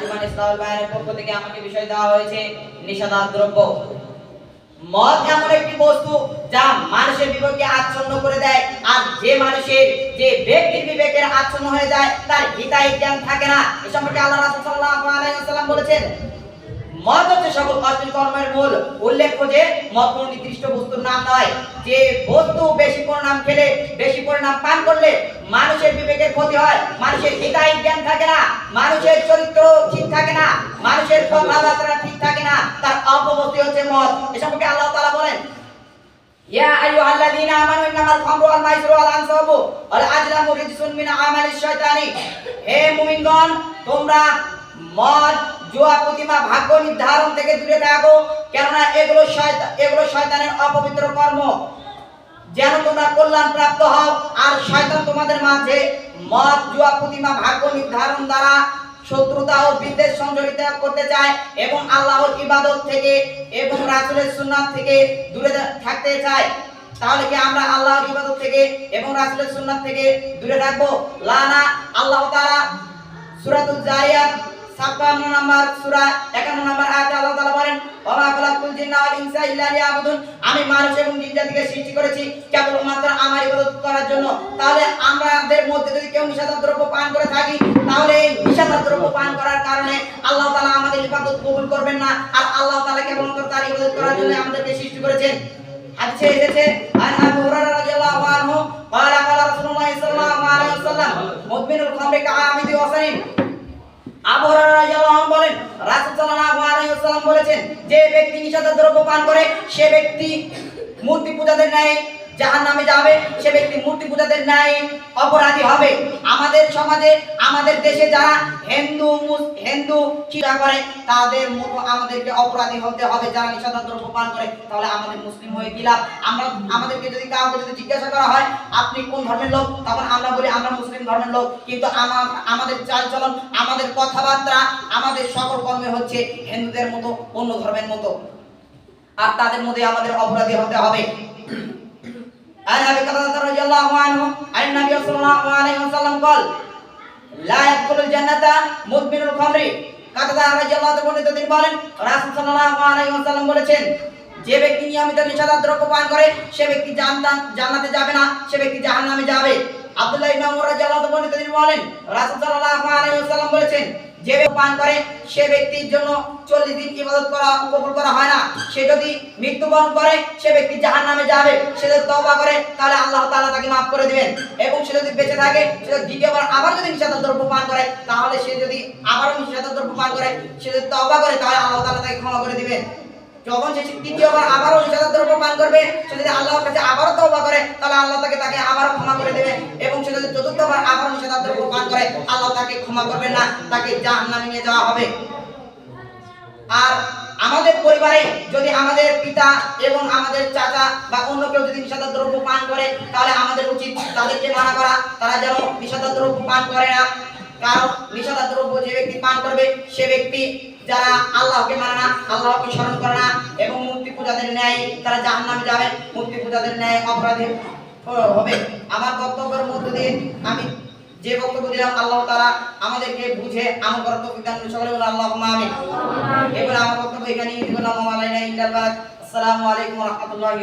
আঞ্জুমান ইসলাম বায়ানের পক্ষ থেকে আমাকে বিষয় দেওয়া হয়েছে, নিষেধাজ্ঞ দ্রব্য। মদ এমন একটি বস্তু যা মানুষের বিবেককে আচ্ছন্ন করে দেয়, আর যে মানুষের, যে ব্যক্তির বিবেকের আচ্ছন্ন হয়ে যায়, তার হিতায় জ্ঞান থাকে না। এ সম্পর্কে আল্লাহ রাসূল সাল্লাল্লাহু আলাইহি ওয়াসাল্লাম বলেছেন, মদ হচ্ছে সকল অশ্লীল কর্মের মূল উল্লেখ্য যে, মদ কোনো নির্দিষ্ট বস্তুর নাম নয়। যে বস্তু বেশি পরিণাম খেলে, বেশি পরিণাম পান করলে মানুষের বিবেকের ক্ষতি হয়, মানুষের হিতায় জ্ঞান থাকে না, মানুষের চরিত্র ঠিক থাকে না, মানুষের কথাবার্তা ঠিক থাকে না, তার অপবস্তি হচ্ছে মদ। এ সম্পর্কে আল্লাহ তাআলা বলেন, ইয়া আইয়ুহাল্লাযীনা আমানু ইন্নামাল খামরু ওয়াল মাইসিরু ওয়াল আনসাবু ওয়াল আজলামু রিজসুন মিন আমালিশ শয়তানি হে মুমিনগণ, তোমরা মদ, জুয়া, প্রতিমা, ভাগ্য নির্ধারণ থেকে দূরে থাকো, কেননা এগুলো শয়তান এগুলো শয়তানের অপবিত্র কর্ম। তোমরা কল্যাণ প্রাপ্ত হও। আর শয়তান তোমাদের মাঝে মদ, জুয়া, প্রতিমা, ভাগ্য নির্ধারণ দ্বারা শত্রুতা ও বিদ্বেষ সংযোজিত করতে চায় এবং আল্লাহর ইবাদত থেকে এবং রাসূলের সুন্নাত থেকে দূরে থাকতে চায়। তাহলে কি আমরা আল্লাহর ইবাদত থেকে এবং রাসূলের সুন্নাত থেকে দূরে থাকব? লানা, আল্লাহ তাআলা সূরাতুল জারিয়াত 56 নম্বর সূরা 51 নম্বর আয়াতে আল্লাহ তাআলা বলেন ওয়া খালাকুল জিন্না ওয়াল ইনসা ইল্লা লিয়াবুদুন আমি মানুষ এবং জিন জাতিকে সৃষ্টি করেছি কেবলমাত্র আমার ইবাদত করার জন্য তাহলে আমাদের মধ্যে যদি কেউ নিষেধাজ্ঞ দ্রব্য পান করে থাকি তাহলে এই নিষেধাজ্ঞ দ্রব্য পান করার কারণে আল্লাহ তাআলা আমাদের ইবাদত কবুল করবেন না আর আল্লাহ তাআলা কেবলমাত্র তার ইবাদত করার জন্য আমাদেরকে সৃষ্টি করেছেন হাদিসে এসেছে আন আবু হুরায়রা রাদিয়াল্লাহু আনহু قال قال رسول الله صلى الله عليه وسلم مدمن الخمر كعامد وصريم বলেছেন যে ব্যক্তি নিষেধাজ্ঞা দ্রব্য পান করে সে ব্যক্তি মূর্তি পূজাদের ন্যায় জাহান্নামে যাবে, সে ব্যক্তি মূর্তি পূজাদের ন্যায় অপরাধী হবে। আমাদের সমাজে, আমাদের দেশে যারা হিন্দু হিন্দু কিরা করে, তাদের মতো আমাদেরকে অপরাধী হতে হবে, যারা নিষিদ্ধ দ্রব্য পান করে, তাহলে আমাদের মুসলিম হয়ে কি লাভ? আমরা, আমাদেরকে যদি কাউকে যদি জিজ্ঞাসা করা হয়, আপনি কোন ধর্মের লোক? তখন আমরা বলি, আমরা মুসলিম ধর্মের লোক। কিন্তু আমা- আমাদের চালচলন, আমাদের কথাবার্তা, আমাদের সকল কর্মে হচ্ছে হিন্দুদের মতো, অন্য ধর্মের মতো। আর তাদের মধ্যে আমাদের অপরাধী হতে হবে। عن ابي قتاده رضي الله عنه عن النبي صلى الله عليه وسلم قال لا يدخل الجنه مدمن الخمر কাতাদা রাদিয়াল্লাহু তাআলা বর্ণিত তিনি বলেন রাসূল সাল্লাল্লাহু আলাইহি ওয়াসাল্লাম বলেছেন যে ব্যক্তি নিয়মিত নিষেধাজ্ঞ দ্রব্য পান করে সে ব্যক্তি জান্নাত জান্নাতে যাবে না সে ব্যক্তি জাহান্নামে যাবে আব্দুল্লাহ ইবনে ওমর রাদিয়াল্লাহু তাআলা বর্ণিত তিনি বলেন রাসূল সাল্লাল্লাহু আলাইহি ওয়াসাল্লাম বলেছেন যে পান করে, সে ব্যক্তির জন্য চল্লিশ দিন ইবাদত করা, কবুল করা হয় না। সে যদি মৃত্যুবরণ করে, সে ব্যক্তি যাহার নামে যাবে। সে যদি তবা করে, তাহলে আল্লাহ তালা তাকে মাফ করে দিবেন। এবং সে যদি বেঁচে থাকে, সে যদি দ্বিতীয়বার আবার যদি নিষেধ দ্রব্য পান করে, তাহলে সে যদি আবারও নিষেধ দ্রব্য পান করে, সে যদি তবা করে, তাহলে আল্লাহ তালা তাকে ক্ষমা করে দিবেন। যখন সে তৃতীয়বার আবারও নিষেধ দ্রব্য পান করবে, সে যদি আল্লাহর কাছে আবারও তওবা করে, তাহলে আল্লাহ তাকে তাকে আবারও ক্ষমা করে দেবে এবং সে যদি চতুর্থবার আবারও নিষেধ দ্রব্য পান করে, আল্লাহ তাকে ক্ষমা করবে না, তাকে জাহান্নামে নিয়ে যাওয়া হবে। আর আমাদের পরিবারে যদি আমাদের পিতা এবং আমাদের চাচা বা অন্য কেউ যদি দ্রব্য পান করে, তাহলে আমাদের উচিত তাদেরকে মানা করা। তারা যেন দ্রব্য পান করে না। কারণ দ্রব্য যে ব্যক্তি পান করবে, সে ব্যক্তি যারা আল্লাহকে মানে না, আল্লাহকে স্মরণ করে না এবং মূর্তি পূজাদের ন্যায় তারা জাহান্নামে যাবে, মূর্তি পূজাদের ন্যায় অপরাধী হবে। আমার বক্তব্যের মধ্য দিয়ে আমি যে বক্তব্য দিলাম, আল্লাহ তারা আমাদেরকে বুঝে আমার করুন। সকলে বলুন, আল্লাহুম্মা আমিন। এবার আমার বক্তব্য আলাইনা আসসালামু। আলাইকুম রাহমাতুল্লাহি